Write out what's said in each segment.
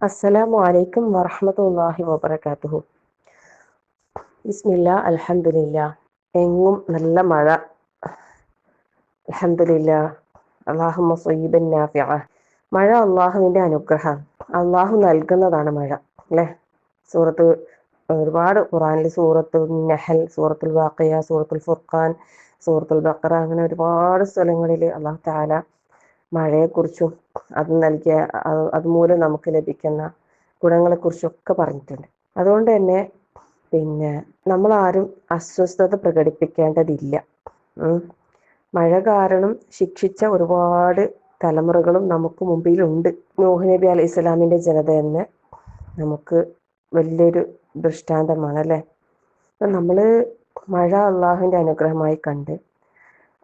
അസ്സലാമു അലൈക്കും വറഹ്മത്തുള്ളാഹി വബറകാതുഹു. ബിസ്മില്ല അലഹമില്ല എങ്ങും നല്ല മഴ. അലഹമില്ല അള്ളാഹു മസീബൻ മഴ അള്ളാഹുവിന്റെ അനുഗ്രഹം. അള്ളാഹു നൽകുന്നതാണ് മഴ അല്ലേ? സൂറത്ത് ഒരുപാട് ഖുറാനിൽ സൂറത്ത് നഹൽ സൂറത്തുൽ വാഖിയ സൂറത്തുൽ ഫുർഖാൻ സൂറത്തുൽ ബഖറ അങ്ങനെ ഒരുപാട് സ്ഥലങ്ങളിൽ അള്ളാഹു താല മഴയെക്കുറിച്ചും അത് നൽകിയ അതുമൂലം നമുക്ക് ലഭിക്കുന്ന ഗുണങ്ങളെക്കുറിച്ചൊക്കെ പറഞ്ഞിട്ടുണ്ട്. അതുകൊണ്ട് തന്നെ പിന്നെ നമ്മൾ ആരും അസ്വസ്ഥത പ്രകടിപ്പിക്കേണ്ടതില്ല. മഴ കാരണം ശിക്ഷിച്ച ഒരുപാട് തലമുറകളും നമുക്ക് മുമ്പിലുണ്ട്. നൂഹ് നബി അലൈഹി സ്വലാമിന്റെ ജനത തന്നെ നമുക്ക് വലിയൊരു ദൃഷ്ടാന്തമാണ് അല്ലേ? നമ്മൾ മഴ അള്ളാഹുവിന്റെ അനുഗ്രഹമായി കണ്ട്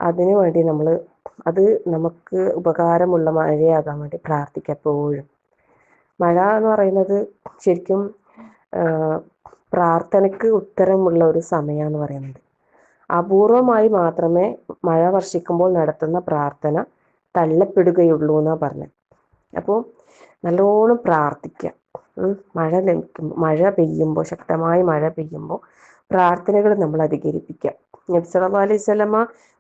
അതിനു വേണ്ടി നമ്മൾ അത് നമുക്ക് ഉപകാരമുള്ള മഴയാകാൻ വേണ്ടി പ്രാർത്ഥിക്കുക എപ്പോഴും. മഴ എന്ന് പറയുന്നത് ശരിക്കും പ്രാർത്ഥനയ്ക്ക് ഉത്തരമുള്ള ഒരു സമയമെന്ന് പറയുന്നത്. അപൂർവമായി മാത്രമേ മഴ വർഷിക്കുമ്പോൾ നടത്തുന്ന പ്രാർത്ഥന തള്ളപ്പെടുകയുള്ളൂ എന്നാ പറഞ്ഞത്. അപ്പോൾ നല്ലോണം പ്രാർത്ഥിക്കാം മഴ ലഭിക്കുമ്പോൾ മഴ പെയ്യുമ്പോൾ ശക്തമായി മഴ പെയ്യുമ്പോൾ പ്രാർത്ഥനകൾ നമ്മൾ അധികരിപ്പിക്കുക. നബി സല്ലല്ലാഹു അലൈഹി വസല്ലമ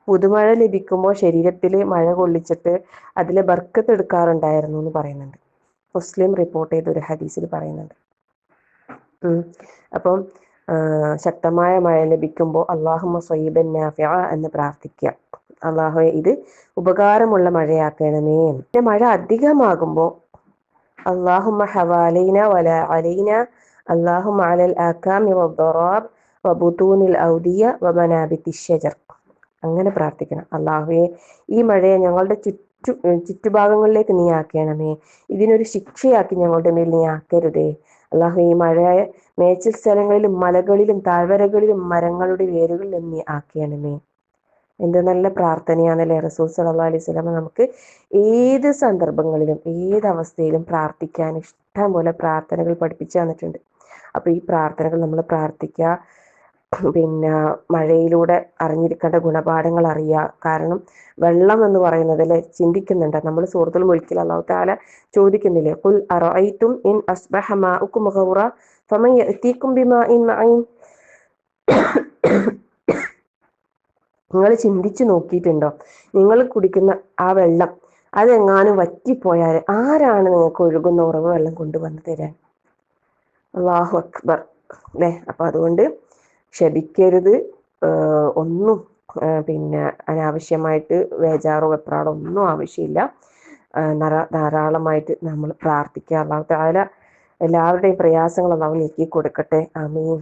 പുതുമഴ ലഭിക്കുമ്പോൾ ശരീരത്തിൽ മഴ കൊള്ളിച്ചിട്ട് അതിൽ ബർക്കത്ത് എടുക്കാറുണ്ടായിരുന്നു എന്ന് പറയുന്നുണ്ട്. മുസ്ലിം റിപ്പോർട്ട് ചെയ്ത ഒരു ഹദീസിൽ പറയുന്നുണ്ട്. അപ്പം ശക്തമായ മഴ ലഭിക്കുമ്പോൾ അള്ളാഹുമ സ്വയ്യിബൻ നാഫിയ എന്ന് പ്രാർത്ഥിക്കുക. അള്ളാഹു ഇത് ഉപകാരമുള്ള മഴയാക്കണമേ പിന്നെ മഴ അധികമാകുമ്പോൾ അള്ളാഹുമ്മ ഹവാലൈന വല അലൈന അള്ളാഹുമ്മ അലൽ ആക്കാമി വബുതൂനിൽ ഔദിയ വമനാബിത്തി ഷജർ അങ്ങനെ പ്രാർത്ഥിക്കണം. അള്ളാഹുവെ ഈ മഴയെ ഞങ്ങളുടെ ചുറ്റു ചുറ്റുഭാഗങ്ങളിലേക്ക് നീ ആക്കണമേ ഇതിനൊരു ശിക്ഷയാക്കി ഞങ്ങളുടെ മേൽ നീ ആക്കരുതേ. അള്ളാഹു ഈ മഴയെ മേച്ചിൽ സ്ഥലങ്ങളിലും മലകളിലും താഴ്വരകളിലും മരങ്ങളുടെ വേരുകളിലും നീ ആക്കണമേ എന്ത് നല്ല പ്രാർത്ഥനയാണല്ലേ റസൂൽ സലഹ് അലൈഹി സ്വലാമ നമുക്ക് ഏത് സന്ദർഭങ്ങളിലും ഏത് അവസ്ഥയിലും പ്രാർത്ഥിക്കാൻ ഇഷ്ടം പോലെ പ്രാർത്ഥനകൾ പഠിപ്പിച്ചു തന്നിട്ടുണ്ട്. അപ്പൊ ഈ പ്രാർത്ഥനകൾ നമ്മൾ പ്രാർത്ഥിക്കുക. പിന്നെ മഴയിലൂടെ അറിഞ്ഞിരിക്കേണ്ട ഗുണപാഠങ്ങൾ അറിയുക. കാരണം വെള്ളം എന്ന് പറയുന്നതിൽ ചിന്തിക്കുന്നുണ്ട്. നമ്മൾ സൂറത്തുൽ മുൽക്കിൽ അള്ളാഹു താല ചോദിക്കുന്നില്ലേ? കുൽ അറഅയ്തും ഇൻ അസ്ബഹ മാഉക്കും ഗൗറ ഫമൻ യഅതീകും ബിമാഇൻ മഈൻ? നിങ്ങൾ ചിന്തിച്ചു നോക്കിയിട്ടുണ്ടോ? നിങ്ങൾ കുടിക്കുന്ന ആ വെള്ളം അതെങ്ങാനും വറ്റിപ്പോയാൽ ആരാണ് നിങ്ങൾക്ക് ഒഴുകുന്ന ഉറവ് വെള്ളം കൊണ്ടുവന്ന് തരാൻ? അള്ളാഹു അക്ബർ. അല്ലേ? അപ്പൊ അതുകൊണ്ട് ക്ഷമിക്കരുത്. ഒന്നും പിന്നെ അനാവശ്യമായിട്ട് വേജാറോ വെപ്രാളോ ഒന്നും ആവശ്യമില്ല. ധാരാളമായിട്ട് നമ്മൾ പ്രാർത്ഥിക്കുക അള്ളാഹു താല എല്ലാവരുടെയും പ്രയാസങ്ങൾ അള്ളാഹു നീക്കി കൊടുക്കട്ടെ. ആമീൻ.